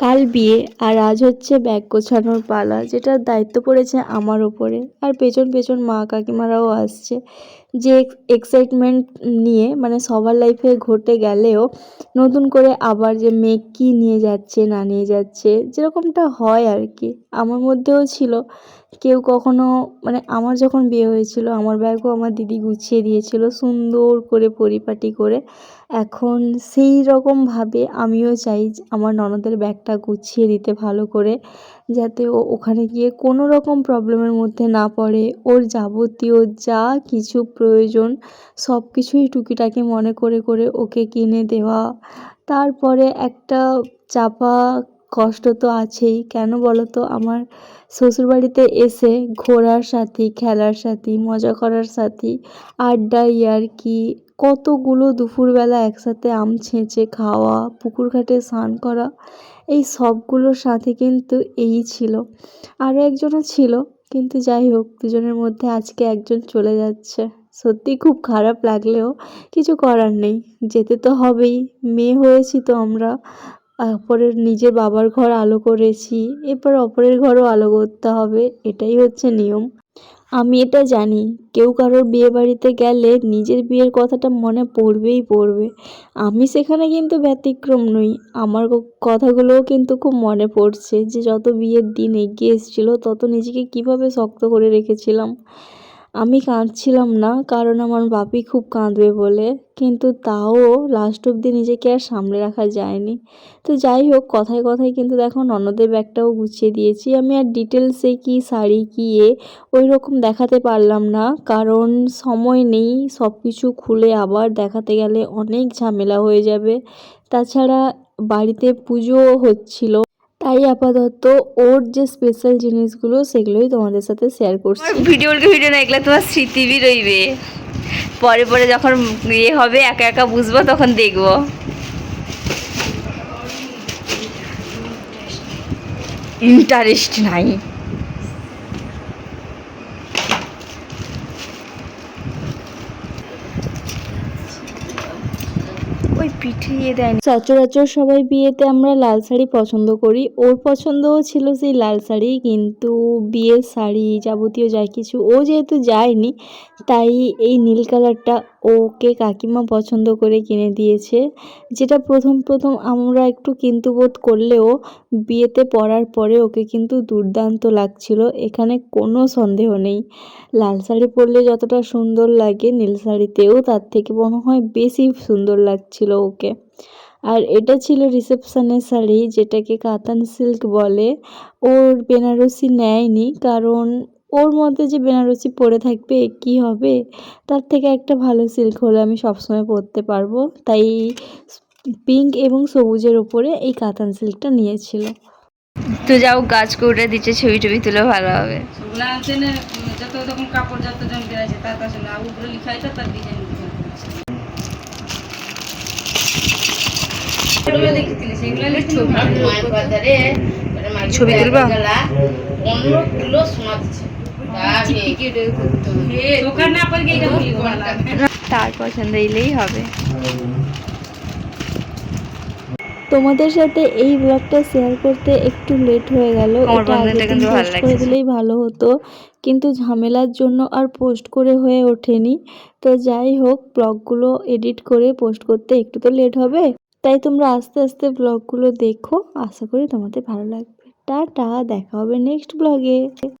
কাল বিয়ে আর আজ হচ্ছে ব্যাগ গোছানোর পালা, যেটার দায়িত্ব পড়েছে আমার ওপরে। আর পেছন পেছন মা কাকিমারাও আসছে। যে এক্সাইটমেন্ট নিয়ে মানে সবার লাইফে ঘটে গেলেও নতুন করে আবার যে মেয়ে কী নিয়ে যাচ্ছে, না নিয়ে যাচ্ছে, যেরকমটা হয় আর কি। আমার মধ্যেও ছিল। কেউ কখনো মানে আমার যখন বিয়ে হয়েছিল, আমার ব্যাগও আমার দিদি গুছিয়ে দিয়েছিল সুন্দর করে পরিপাটি করে। এখন সেই রকমভাবে আমিও চাই আমার ননদের ব্যাগটা গুছিয়ে দিতে ভালো করে, যাতে ও ওখানে গিয়ে কোনো রকম প্রবলেমের মধ্যে না পড়ে। ওর যাবতীয় যা কিছু প্রয়োজন সব কিছুই টুকিটাকি মনে করে করে ওকে কিনে দেওয়া। তারপরে একটা চাপা কষ্ট তো আছেই। কেন বলো তো? আমার শ্বশুরবাড়িতে এসে ঘোরার সাথী, খেলার সাথী, মজা করার সাথী, আড্ডা, ইয়ার্কি, কতগুলো দুপুরবেলা একসাথে আম ছেঁচে খাওয়া, পুকুর ঘাটে স্নান করা, এই সবগুলোর সাথে কিন্তু এই ছিল। আরও একজনও ছিল, কিন্তু যাই হোক, দুজনের মধ্যে আজকে একজন চলে যাচ্ছে। সত্যি খুব খারাপ লাগলেও কিছু করার নেই। যেতে তো হবেই। মেয়ে হয়েছি তো আমরা। অপরের নিজের বাবার ঘর আলো করেছি, এরপর অপরের ঘরও আলো করতে হবে, এটাই হচ্ছে নিয়ম। আমি এটা জানি, কেউ কারোর বিয়ে বাড়িতে গেলে নিজের বিয়ের কথাটা মনে পড়বেই পড়বে। আমি সেখানে কিন্তু ব্যতিক্রম নই, আমার কথাগুলোও কিন্তু খুব মনে পড়ছে যে যত বিয়ের দিন এগিয়ে এসেছিল, তত নিজেকে কীভাবে শক্ত করে রেখেছিলাম। আমি কাঁদছিলাম না, কারণ আমার বাপি খুব কাঁদবে বলে। কিন্তু তাও লাস্ট অবধি নিজেকে আর সামলে রাখা যায়নি। তো যাই হোক, কথায় কথায় কিন্তু দেখো ননদের ব্যাগটাও গুছিয়ে দিয়েছি। আমি আর ডিটেলসে কি শাড়ি, কি এ ওই রকম দেখাতে পারলাম না। কারণ সময় নেই সব কিছু খুলে আবার দেখাতে গেলে অনেক ঝামেলা হয়ে যাবে। তাছাড়া বাড়িতে পুজোও হচ্ছিল। তাই আপাতত ওর যে স্পেশাল জিনিসগুলো সেগুলোই তোমাদের সাথে শেয়ার করছি। ভিডিও ভিডিও না এগুলো তোমার স্মৃতিবি রইবে। পরে পরে যখন ইয়ে হবে, একা একা বুঝব, তখন দেখব। ইন্টারেস্ট নাই। ওই পিঠিয়ে দেয় দেয়নি। সচরাচর সবাই বিয়েতে আমরা লাল শাড়ি পছন্দ করি। ওর পছন্দও ছিল সেই লাল শাড়ি, কিন্তু বিয়ের শাড়ি যাবতীয় যা কিছু, ও যেহেতু যায়নি, তাই এই নীল কালারটা ওকে কাকিমা পছন্দ করে কিনে দিয়েছে। যেটা প্রথম প্রথম আমরা একটু কিন্তু বোধ করলেও বিয়েতে পরার পরে ওকে কিন্তু দুর্দান্ত লাগছিল, এখানে কোনো সন্দেহ নেই। লাল শাড়ি পরলে যতটা সুন্দর লাগে নীল শাড়িতেও তার থেকে মনে হয় বেশি সুন্দর লাগছিল ওকে। আর এটা ছিল রিসেপশনের শাড়ি, যেটাকে কাতান সিল্ক বলে। ওর বেনারসি নেয়নি, কারণ ওর মধ্যে যে বেনারসি পরে থাকবে কি হবে? তার থেকে একটা ভালো সিল্ক হলে আমি সবসময় পরতে পারব। তাই পিঙ্ক এবং সবুজের উপরে এই কাতান সিল্কটা নিয়েছিল। তো যাও গাছ উঠে দিচ্ছে ছবি টবি তুলে ভালো হবে। ওগুলা আছে না উম, যত তখন কাপড় যত জন আছে তার কাছে না উপরে লিখা আছে তার ডিজাইন দেখেছিলি সেগুলো হলে ছবি ছবি তুলবা? পনেরো কিলো সোনা দিচ্ছে। তার পছন্দ এলেই হবে তোমাদের সাথে এই ব্লগটা শেয়ার করতে একটু লেট হয়ে গেল। এটা পোস্ট করে দিলেই ভালো হতো কিন্তু ঝামেলার জন্য আর পোস্ট করে হয়ে ওঠেনি। তো যাই হোক ব্লগগুলো এডিট করে পোস্ট করতে একটু তো লেট হবে। তাই তোমরা আস্তে আস্তে ব্লগগুলো দেখো। আশা করি তোমাদের ভালো লাগবে। টাটা দেখা হবে নেক্সট ব্লগে